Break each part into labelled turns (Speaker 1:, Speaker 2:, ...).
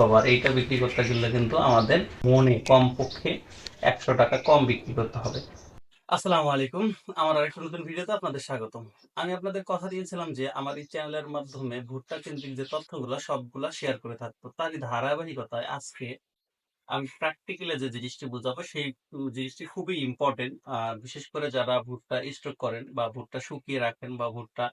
Speaker 1: বাবার এইটা বিক্রি করতে গেলে কিন্তু আমাদের মনে কমপক্ষে একশো টাকা কম বিক্রি করতে হবে। আসসালামু আলাইকুম। আমার আরেকটা নতুন ভিডিওতে আপনাদের স্বাগতম। আমি আপনাদের কথা দিয়েছিলাম যে আমার এই চ্যানেলের মাধ্যমে ভুট্টা কেন্দ্রিক যে তথ্যগুলো, সবগুলা শেয়ার করে থাকব। তারই ধারাবাহিকতায় আজকে আমি প্র্যাকটিক্যালি যে জিনিসটি বোঝাবো, সেই জিনিসটি খুবই ইম্পর্টেন্ট বিশেষ করে যারা ভুট্টা স্টক করেন বা ভুট্টা শুকিয়ে রাখেন বা ভুট্টা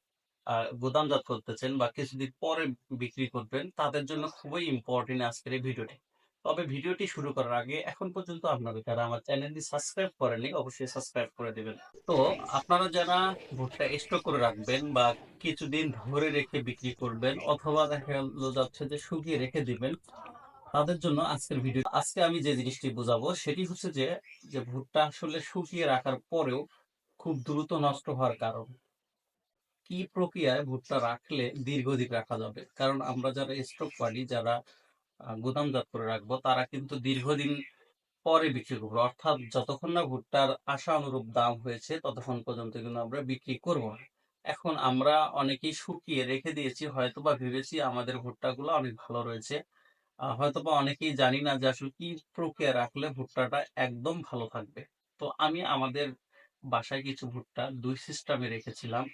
Speaker 1: গুদামজাত করতেছেন বা কিছুদিন পরে বিক্রি করবেন, তাদের জন্য খুবই ইম্পর্টেন্ট আজকের এই ভিডিওটি। তবে ভিডিওটি শুরু করার আগে এখন পর্যন্ত আপনারা যারা আমার চ্যানেলটি সাবস্ক্রাইব করেননি, অবশ্যই সাবস্ক্রাইব করে দিবেন। তো আপনারা যারা ভুট্টা স্টক করে রাখবেন বা কিছুদিন ধরে রেখে বিক্রি করবেন অথবা দেখা গেল যাচ্ছে যে শুকিয়ে রেখে দিবেন, তাদের জন্য আজকের ভিডিও, আজকে আমি যে জিনিসটি বোঝাবো সেটি হচ্ছে যে যে ভুট্টা আসলে শুকিয়ে রাখার পরেও খুব দ্রুত নষ্ট হওয়ার কারণ। কি প্রক্রিয়ায় ভুট্টা রাখলে দীর্ঘদিন রাখা যাবে? কারণ আমরা যারা স্টক করি যারা গুদামজাত করে রাখব তারা কিন্তু দীর্ঘদিন পরে বিক্রি করব। অর্থাৎ যতক্ষণ না ভুট্টার আশা অনুরূপ দাম হয়েছে ততক্ষণ পর্যন্ত কিন্তু আমরা বিক্রি করব না। এখন আমরা অনেকেই শুকিয়ে রেখে দিয়েছি হয়তো বা ভেবেছি আমাদের ভুট্টাগুলো অনেক ভালো রয়েছে। আহ, হয়তোবা অনেকেই জানি না যে আসলে কি প্রক্রিয়া রাখলে ভুট্টাটা একদম ভালো থাকবে। তো আমি আমাদের বাসায় কিছু ভুট্টা দুই সিস্টেমে রেখেছিলাম,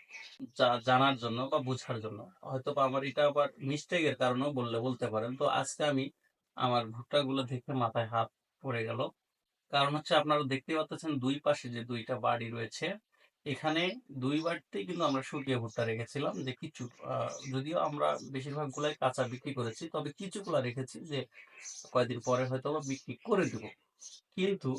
Speaker 1: যা জানার জন্য বা বোঝার জন্য। হয়তো বা আমার এটা আবার মিস্টেকের কারণেও বললে বলতে পারেন। তো আজকে আমি আমার ভুট্টাগুলো দেখে মাথায় হাত পড়ে গেল। কারণ হচ্ছে আপনারা দেখতে পাচ্ছেন দুই পাশে যে দুইটা বাড়ি রয়েছে, এখানে দুই বাড়িতেই কিন্তু আমরা শুকিয়ে ভুট্টা রেখেছিলাম যে কিছু যদিও আমরা বেশিরভাগ গুলাই কাঁচা বিক্রি করেছি, তবে কিছুগুলা রেখেছি যে কয়েকদিন পরে হয়তো বিক্রি করে দিব। কিন্তু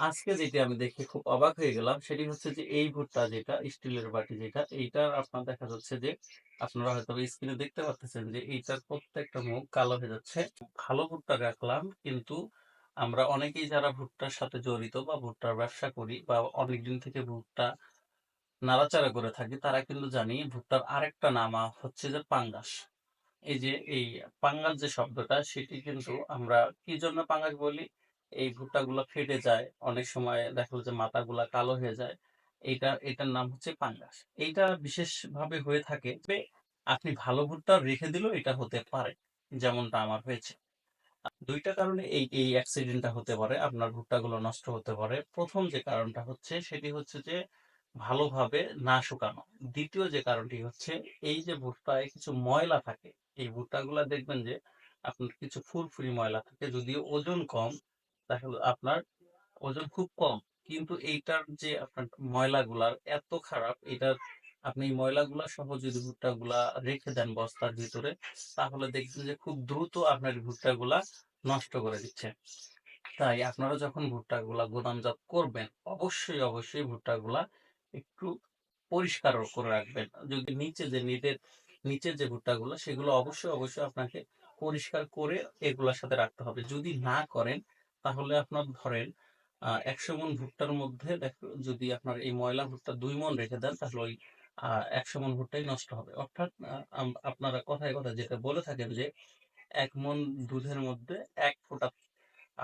Speaker 1: আজকে যেটি আমি দেখে খুব অবাক হয়ে গেলাম, সেটি হচ্ছে যে, এই ভুট্টা যেটা, স্টিলের বাটি যেটা, এইটার আপনার দেখা যাচ্ছে যে, আপনারা হয়তো স্ক্রিনে দেখতে পাচ্ছেন যে, এইটার প্রত্যেকটা মুখ কালো হয়ে যাচ্ছে। ভালো ভুট্টা রাখলাম, কিন্তু আমরা অনেকেই যারা ভুট্টার সাথে জড়িত বা ভুট্টার ব্যবসা করি বা অনেকদিন থেকে ভুট্টা নাড়াচাড়া করে থাকি, তারা কিন্তু জানি ভুট্টার আরেকটা নাম হচ্ছে যে, পাঙ্গাস। এই যে, এই পাঙ্গাস যে শব্দটা, সেটি কিন্তু আমরা কি জন্য পাঙ্গাস বলি? এই ভুট্টা ভুট্টাগুলো ফেটে যায়। অনেক সময় দেখা যে মাথাগুলা কালো হয়ে যায়। এইটা, এটার নাম হচ্ছে পাঙ্গাস। এইটা বিশেষ ভাবে হয়ে থাকে আপনি ভালো ভুট্টা রেখে দিলেও এটা হতে পারে, যেমনটা আমার হয়েছে। দুইটা কারণে এই এই অ্যাক্সিডেন্টটা হতে পারে, আপনার ভুট্টাগুলো নষ্ট হতে পারে। প্রথম যে কারণটা হচ্ছে, সেটি হচ্ছে যে ভালোভাবে না শুকানো। দ্বিতীয় যে কারণটি হচ্ছে, এই যে ভুট্টায় কিছু ময়লা থাকে, এই ভুট্টাগুলা দেখবেন যে আপনার কিছু ফুরফুরি ময়লা থাকে, যদিও ওজন কম গেলো আপনার ওজন খুব কম। কিন্তু এইটার যে আপনার ময়লাগুলার এত খারাপ এটার আপনি ময়লাগুলা সহ যদি ভুট্টাগুলা রেখে দেন বস্তার ভিতরে, তাহলে দেখবেন যে খুব দ্রুত আপনার ভুট্টাগুলা নষ্ট করে দিচ্ছে। তাই আপনারা যখন ভুট্টাগুলা গুদামজাত করবেন, অবশ্যই অবশ্যই ভুট্টাগুলা একটু পরিষ্কার করে রাখবেন। যদি নিচে যে নিচের নিচের যে ভুট্টাগুলো, সেগুলো অবশ্যই অবশ্যই আপনাকে পরিষ্কার করে এগুলোর সাথে রাখতে হবে। যদি না করেন তাহলে আপনার ধরেন একশো মন ভুট্টার মধ্যে যদি আপনার এই ময়লা ভুট্টা দুই মন রেখে দেন, তাহলে ওই একশো মন ভুট্টাই নষ্ট হবে। অর্থাৎ আপনারা কথায় কথা যেটা বলে থাকেন যে, এক মন দুধের মধ্যে এক ফোঁটা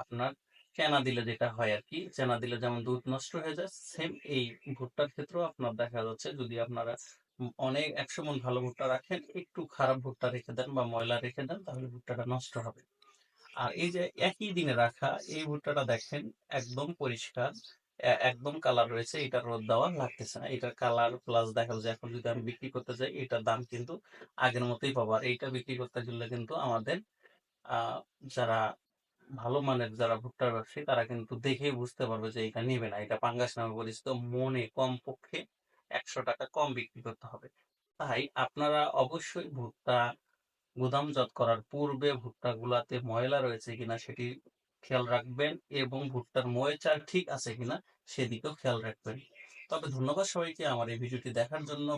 Speaker 1: আপনার চেনা দিলে যেটা হয় আর কি, চেনা দিলে যেমন দুধ নষ্ট হয়ে যায় সেম এই ভুট্টার ক্ষেত্রেও আপনার দেখা যাচ্ছে, যদি আপনারা অনেক একশো মন ভালো ভুট্টা রাখেন, একটু খারাপ ভুট্টা রেখে দেন বা ময়লা রেখে দেন, তাহলে ভুট্টাটা নষ্ট হবে। আর এই যে একই দিনে রাখা, এই ভুট্টাটা দেখেন একদম পরিষ্কার একদম কালার রয়েছে, এটা রোদ দেওয়া লাগতেছে না। এটার কালার প্লাস দেখা যায় এখন যদি আমি বিক্রি করতে যাই, এটার দাম কিন্তু আগের মতোই পাবো। আর এইটা বিক্রি করতে গেলে কিন্তু আমাদের যারা ভালো মানের যারা ভুট্টার ব্যবসায়ী, তারা কিন্তু দেখেই বুঝতে পারবে যে এটা নেবে না। এটা পাঙ্গাস নামে পরিচিত, মনে কম পক্ষে একশো টাকা কম বিক্রি করতে হবে। তাই আপনারা অবশ্যই ভুট্টা গুদামজাত করার পূর্বে ভুট্টা গুলাতে ময়লা রয়েছে কিনা সেটি খেয়াল রাখবেন এবং ভুট্টার ময়চার ঠিক আছে কিনা সেদিকেও খেয়াল রাখবেন। তবে ধন্যবাদ সবাইকে আমার এই ভিডিওটি দেখার জন্য।